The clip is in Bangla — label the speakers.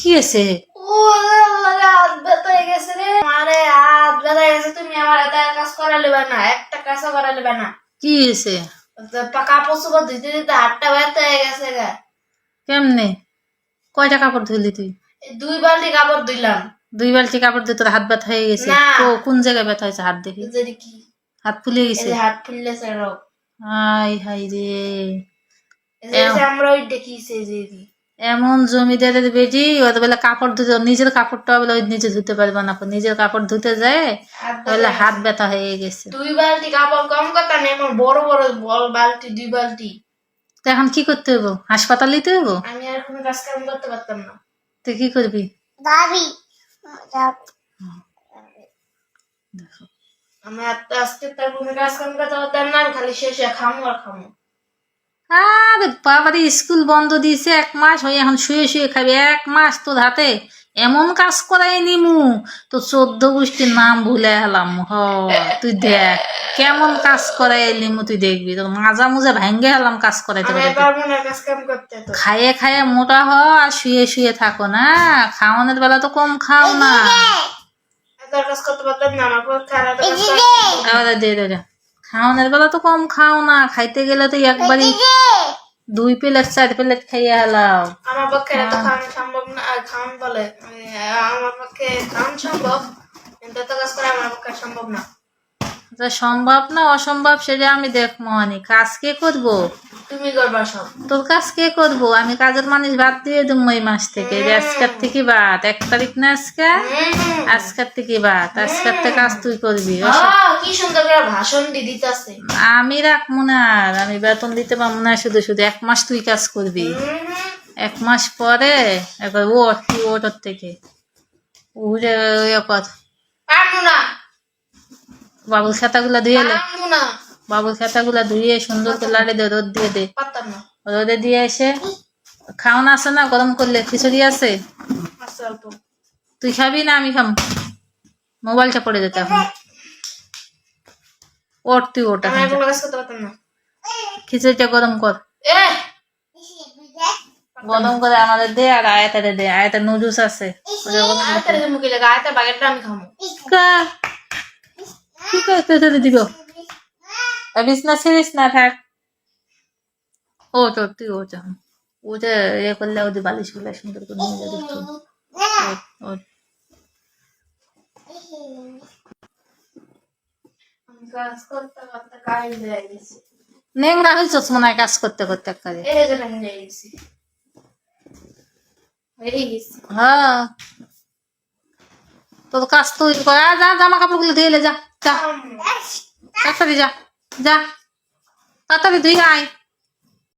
Speaker 1: কি
Speaker 2: হয়ে হয়ে
Speaker 1: হয়েছে?
Speaker 2: কাপড় চোপড় ধুইতে দিতে হাতটা ব্যথা হয়ে গেছে
Speaker 1: কেমনে? কয়টা কাপড় ধুলি তুই?
Speaker 2: দুই বালতি কাপড়
Speaker 1: দুই বালতি কাপড় দিয়ে তোর হাত ব্যথা হয়ে গেছে। কোন জায়গায় ব্যথা হয়েছে হাত দেখি? হাত ফুলে গেছে?
Speaker 2: হাত ফুললেছে রোগ
Speaker 1: হাই হাই রে।
Speaker 2: আমরা ওই দেখিছে যে।
Speaker 1: এমন জমিদারের বেটি ওর বেলা কাপড় ধুতে নিজের কাপড়টা বলে ওই নিজে ধুতে পারবে না নিজের কাপড় ধুতে যায়
Speaker 2: হাত
Speaker 1: বলে হাত ব্যথা হয়ে গেছে।
Speaker 2: দুই বালতি কাপড় কম কথা নেই আমার বড় বড় বল বালতি দুই বালতি।
Speaker 1: তো এখন কি করতে হব হাসপাতাল নিতে হব
Speaker 2: আমি আর কোনো কাজ কাম করতে পারতাম না।
Speaker 1: তুই কি করবি?
Speaker 2: দাবি আমি আস্তে আস্তে তার কোনো কাজ কাম করতে পারতাম না খালি শেষে খামো আর খামো।
Speaker 1: আরে বাবারে স্কুল বন্ধ দিয়েছে এক মাস হয়ে এখন শুয়ে শুয়ে খাবি। এক মাস তোর হাতে। এমন কাজ করাই নিমু। তো চোদ্দ গোষ্ঠীর নাম ভুলে এলাম। হ তুই দেখ কেমন কাজ করাই নিমু তুই দেখবি। তোর মাজা মুজা ভাঙ্গে এলাম কাজ করাইতে
Speaker 2: করতে তো।
Speaker 1: খাইয়ে খাইয়ে মোটা হ আর শুয়ে শুয়ে থাকো না। খাওয়ানোর বেলা তো কম খাও না। খাওয়ানোর বেলা তো কম খাও না। খাইতে গেলে তো একবারই দুই প্লেট চার প্লেট খাইয়ে হেলাও
Speaker 2: আমার পক্ষে এত খাওয়ানো সম্ভব না খাম খাওয়ান বলে। আমার পক্ষে খাওয়ান সম্ভব কিন্তু এত কাজ করা আমার পক্ষে সম্ভব না।
Speaker 1: সম্ভব না অসম্ভব সেটা আমি দেখব অনেক। কাজ কে করব?
Speaker 2: তুমি করবা সব।
Speaker 1: তোর কাজ কে করব? আমি কাজের মানুষ বাদ দিয়ে দেবো এই মাস থেকে। যে আজকের থেকে বাদ। এক তারিখ না আজকে?
Speaker 2: হুম।
Speaker 1: আজকের থেকে বাদ। আজকের থেকে কাজ তুই করবি।
Speaker 2: কি সুন্দর করে ভাষণ দিতেছে।
Speaker 1: আমি রাখব না আর। আমি বেতন দিতে পারব না। শুধু শুধু এক মাস তুই কাজ করবি। এক মাস পরে একবার ওট তুই ওট ওর থেকে। উড়ে কর বাবুর খাতাগুলো ধুয়ে
Speaker 2: না।
Speaker 1: বাবুর খাতাগুলো ধুয়ে সুন্দর করে লাড়ে দে রোদ দিয়ে দে। রোদে দিয়ে এসে খাওয়ানো আছে না? গরম করলে খিচুড়ি আছে? তুই খাবি না? আমি খাম মোবাইলটা পড়ে যেতে এখন। ওট তুই ওটা খিচুড়িটা গরম কর। গরম করে আমাদের দে আর আয়াতারে দে। আয়াতের নুডলস আছে।
Speaker 2: আয়তার মুখে লাগা। আয়তার বাগেটটা আমি খামো
Speaker 1: কা করতে দিব। বিছনা ছিড়িস না থাক ও তো তুই ও যখন ওটা ইয়ে করলে ওদের বালিশগুলা সুন্দর করে নিয়ে যাবে নেংরা হয়েছিস মনে হয় কাজ করতে করতে কাজে
Speaker 2: যে হয়ে
Speaker 1: তোর কাজ তুই যা জামা কাপড়গুলো ধুয়ে যা যা তাড়াতাড়ি যা যা তাড়াতাড়ি ধুই আয়।